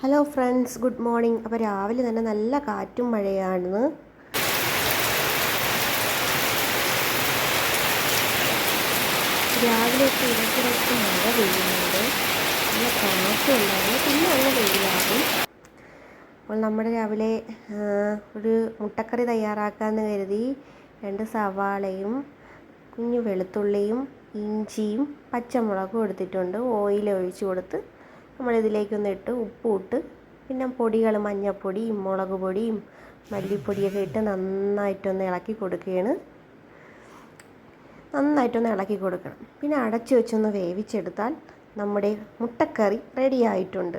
Hello friends good morning അപ്പോൾ രാവിലെ തന്നെ നല്ല കാറ്റും മഴയാണ് രാവിലെയൊക്കെ ഇടയ്ക്കിടയ്ക്ക് മഴ പെയ്യുന്നുണ്ട്. നല്ല കാറ്റും ഉണ്ടായിരുന്നു. പിന്നെ നല്ല വെയിലാകും അപ്പോൾ നമ്മുടെ രാവിലെ ഒരു മുട്ടക്കറി തയ്യാറാക്കാമെന്ന് കരുതി രണ്ട് സവാളയും കുഞ്ഞു വെളുത്തുള്ളിയും ഇഞ്ചിയും പച്ചമുളകും എടുത്തിട്ടുണ്ട്. ഓയിൽ ഒഴിച്ച് കൊടുത്ത് നമ്മളിതിലേക്കൊന്ന് ഇട്ട് ഉപ്പും ഇട്ട് പിന്നെ പൊടികൾ മഞ്ഞൾപ്പൊടിയും മുളക് പൊടിയും മല്ലിപ്പൊടിയൊക്കെ ഇട്ട് നന്നായിട്ടൊന്ന് ഇളക്കി കൊടുക്കുകയാണ്. നന്നായിട്ടൊന്ന് ഇളക്കി കൊടുക്കണം. പിന്നെ അടച്ചു വെച്ചൊന്ന് വേവിച്ചെടുത്താൽ നമ്മുടെ മുട്ടക്കറി റെഡി ആയിട്ടുണ്ട്.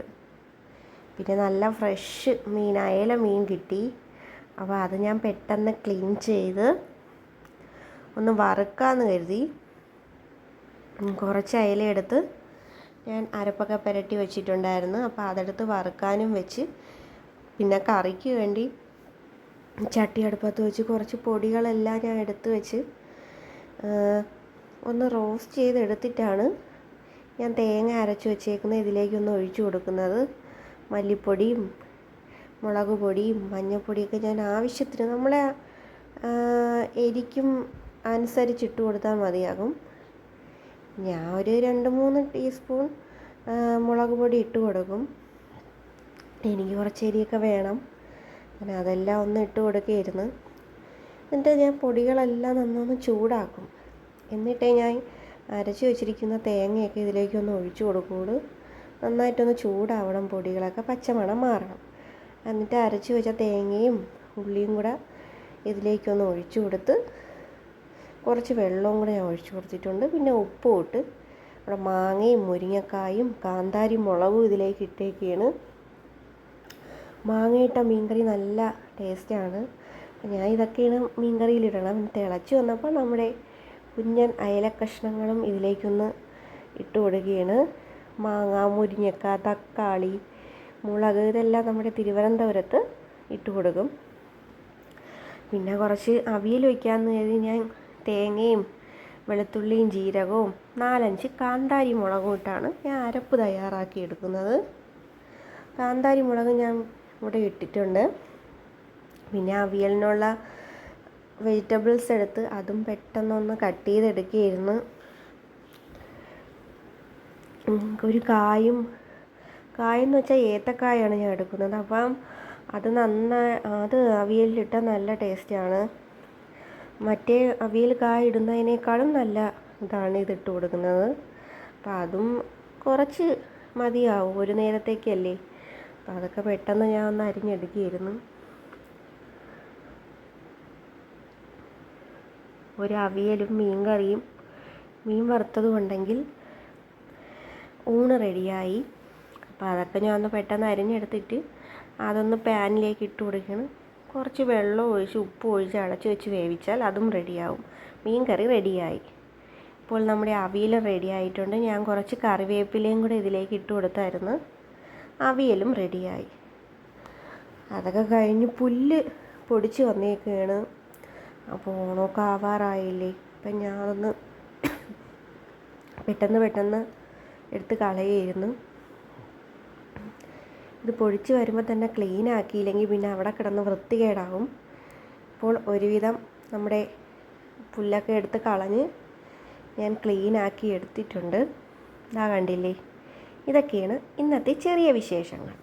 പിന്നെ നല്ല ഫ്രഷ് മീൻ അയല മീൻ കിട്ടി. അപ്പോൾ അത് ഞാൻ പെട്ടെന്ന് ക്ലീൻ ചെയ്ത് ഒന്ന് വറുക്കാമെന്ന് കരുതി. കുറച്ച് അയല എടുത്ത് ഞാൻ അരപ്പൊക്കെ പുരട്ടി വെച്ചിട്ടുണ്ടായിരുന്നു. അപ്പോൾ അതെടുത്ത് വറുക്കാനും വെച്ച്. പിന്നെ കറിക്ക് വേണ്ടി ചട്ടി അടുപ്പത്ത് വെച്ച് കുറച്ച് പൊടികളെല്ലാം ഞാൻ എടുത്ത് വെച്ച് ഒന്ന് റോസ്റ്റ് ചെയ്തെടുത്തിട്ടാണ് ഞാൻ തേങ്ങ അരച്ച് വെച്ചേക്കുന്നത്. ഇതിലേക്കൊന്ന് ഒഴിച്ചു കൊടുക്കുന്നത്. മല്ലിപ്പൊടിയും മുളക് പൊടിയും മഞ്ഞൾപ്പൊടിയൊക്കെ ഞാൻ ആവശ്യത്തിന് നമ്മളെ എരിക്കും അനുസരിച്ചിട്ട് കൊടുത്താൽ മതിയാകും. ഞാൻ ഒരു രണ്ട് മൂന്ന് ടീസ്പൂൺ മുളക് പൊടി ഇട്ട് കൊടുക്കും. എനിക്ക് കുറച്ച് എരിയൊക്കെ വേണം. അങ്ങനെ അതെല്ലാം ഒന്ന് ഇട്ട് കൊടുക്കുകയായിരുന്നു. എന്നിട്ട് ഞാൻ പൊടികളെല്ലാം നന്നൊന്ന് ചൂടാക്കും. എന്നിട്ടേ ഞാൻ അരച്ച് വെച്ചിരിക്കുന്ന തേങ്ങയൊക്കെ ഇതിലേക്കൊന്ന് ഒഴിച്ചു കൊടുക്കുകയുള്ളൂ. നന്നായിട്ടൊന്ന് ചൂടാവണം പൊടികളൊക്കെ പച്ചമണം മാറണം. എന്നിട്ട് അരച്ച് വെച്ച തേങ്ങയും ഉള്ളിയും കൂടെ ഇതിലേക്കൊന്ന് ഒഴിച്ചു കൊടുത്ത് കുറച്ച് വെള്ളവും കൂടെ ഞാൻ ഒഴിച്ചു കൊടുത്തിട്ടുണ്ട്. പിന്നെ ഉപ്പും ഇട്ട് നമ്മുടെ മാങ്ങയും മുരിങ്ങക്കായും കാന്താരി മുളകും ഇതിലേക്ക് ഇട്ടേക്കാണ്. മാങ്ങയിട്ട മീൻകറി നല്ല ടേസ്റ്റാണ് ഞാൻ ഇതൊക്കെയാണ് മീൻകറിയിലിടണം തിളച്ച് വന്നപ്പോൾ നമ്മുടെ കുഞ്ഞൻ അയല അയലക്കഷ്ണങ്ങളും ഇതിലേക്കൊന്ന് ഇട്ട് കൊടുക്കുകയാണ്. മാങ്ങ മുരിങ്ങക്ക തക്കാളി മുളക് ഇതെല്ലാം നമ്മുടെ തിരുവനന്തപുരത്ത് ഇട്ട് കൊടുക്കും. പിന്നെ കുറച്ച് അവിയൽ വയ്ക്കാമെന്ന് കരുതി ഞാൻ തേങ്ങയും വെളുത്തുള്ളിയും ജീരകവും നാലഞ്ച് കാന്താരി മുളകും ഇട്ടാണ് ഞാൻ അരപ്പ് തയ്യാറാക്കി എടുക്കുന്നത്. കാന്താരി മുളക് ഞാൻ ഇവിടെ ഇട്ടിട്ടുണ്ട്. പിന്നെ അവിയലിനുള്ള വെജിറ്റബിൾസ് എടുത്ത് അതും പെട്ടെന്നൊന്ന് കട്ട് ചെയ്തെടുക്കുകയായിരുന്നു. ഒരു കായും കായെന്ന് വെച്ചാൽ ഏത്തക്കായാണ് ഞാൻ എടുക്കുന്നത്. അപ്പം അത് നന്നായി അത് അവിയലിലിട്ടാൽ നല്ല ടേസ്റ്റാണ്. മറ്റേ അവിയൽ കായ ഇടുന്നതിനേക്കാളും നല്ല ഇതാണ് ഇതിട്ട് കൊടുക്കുന്നത്. അപ്പം അതും കുറച്ച് മതിയാവും ഒരു നേരത്തേക്കല്ലേ. അപ്പം അതൊക്കെ പെട്ടെന്ന് ഞാൻ ഒന്ന് അരിഞ്ഞെടുക്കുകയായിരുന്നു. ഒരു അവിയലും മീൻ കറിയും മീൻ വറുത്തതും ഉണ്ടെങ്കിൽ ഊണ് റെഡിയായി. അപ്പോൾ അതൊക്കെ ഞാൻ ഒന്ന് പെട്ടെന്ന് അരിഞ്ഞെടുത്തിട്ട് അതൊന്ന് പാനിലേക്ക് ഇട്ട് കൊടുക്കണം. കുറച്ച് വെള്ളം ഒഴിച്ച് ഉപ്പ് ഒഴിച്ച് അടച്ച് വെച്ച് വേവിച്ചാൽ അതും റെഡിയാവും. മീൻ കറി റെഡിയായി. ഇപ്പോൾ നമ്മുടെ അവിയലും റെഡി ആയിട്ടുണ്ട്. ഞാൻ കുറച്ച് കറിവേപ്പിലയും കൂടെ ഇതിലേക്ക് ഇട്ട് കൊടുത്തായിരുന്നു. അവിയലും റെഡിയായി. അതൊക്കെ കഴിഞ്ഞ് പുല്ല് പൊടിച്ച് വന്നേക്കുകയാണ് അപ്പോൾ ഓണമൊക്കെ ആവാറായില്ലേ? അപ്പം ഞാനൊന്ന് പെട്ടെന്ന് പെട്ടെന്ന് എടുത്ത് കളയായിരുന്നു. ഇത് പൊഴിച്ച് വരുമ്പോൾ തന്നെ ക്ലീൻ ആക്കിയില്ലെങ്കിൽ പിന്നെ അവിടെ കിടന്ന് വൃത്തികേടാവും. അപ്പോൾ ഒരുവിധം നമ്മുടെ പുല്ലൊക്കെ എടുത്ത് കളഞ്ഞ് ഞാൻ ക്ലീൻ ആക്കി എടുത്തിട്ടുണ്ട്. ഇതാ കണ്ടില്ലേ? ഇതൊക്കെയാണ് ഇന്നത്തെ ചെറിയ വിശേഷങ്ങൾ.